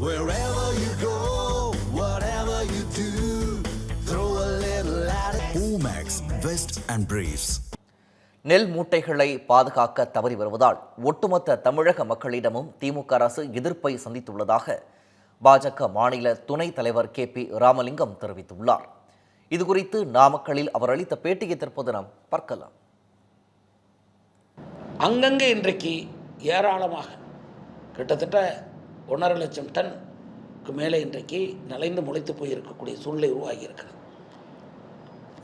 Wherever you go, whatever you do, throw a little at it. Omax, Vest and Briefs. நெல் மூட்டைகளை பாதுகாக்க தவறி வருவதால் ஒட்டுமொத்த தமிழக மக்களிடமும் திமுக அரசு எதிர்ப்பை சந்தித்துள்ளதாக பாஜக மாநில துணைத் தலைவர் கே பி ராமலிங்கம் தெரிவித்துள்ளார் இதுகுறித்து நாமக்கலில் அவர் அளித்த பேட்டியை தற்போது நாம் பார்க்கலாம் அங்கங்கே இன்றைக்கு ஏராளமாக கிட்டத்தட்ட ஒன்றரை லட்சம் டன்க்கு மேலே இன்றைக்கு நலைந்து முளைத்து போயிருக்கக்கூடிய சூழ்நிலை உருவாகி இருக்கிறது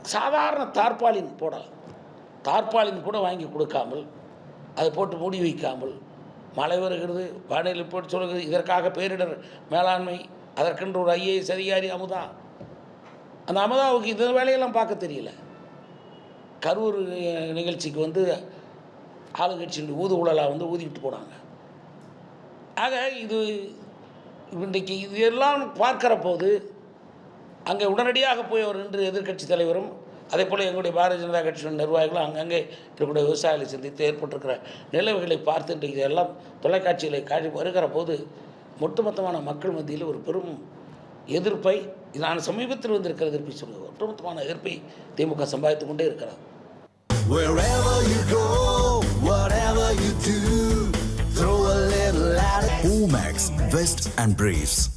சாதாரண தார்பாலின் போடலாம். தார்பாலின் கூட வாங்கி கொடுக்காமல் அதை போட்டு மூடி வைக்காமல் மழை வருகிறது வானிலை போட்டு சொல்கிறது இதற்காக பேரிடர் மேலாண்மை அதற்கென்று ஒரு ஐஏஎஸ் அதிகாரி அமுதா. அந்த அமுதாவுக்கு இந்த வேலையெல்லாம் பார்க்க தெரியல. கரூர் நிகழ்ச்சிக்கு வந்து ஆளுங்கட்சியினுடைய ஊது உழலாக வந்து ஊதிவிட்டு போனாங்க. ஆக இது இன்றைக்கு இது எல்லாம் பார்க்கிற போது அங்கே உடனடியாக போய் அவர் நின்று எதிர்க்கட்சி தலைவரும் அதே போல் எங்களுடைய பாரதிய ஜனதா கட்சியின் நிர்வாகிகளும் அங்கங்கே இருக்கக்கூடிய விவசாயிகளை சந்தித்து ஏற்பட்டிருக்கிற நிலவுகளை பார்த்து இன்றைக்கு இதெல்லாம் தொலைக்காட்சிகளை காட்சி வருகிற போது ஒட்டுமொத்தமான மக்கள் மத்தியில் ஒரு பெரும் எதிர்ப்பை நான் சமீபத்தில் வந்திருக்கிற எதிர்ப்பை சொல்லுவேன் ஒட்டுமொத்தமான எதிர்ப்பை திமுக சம்பாதித்து கொண்டே இருக்கிறார் all mags, vests and briefs.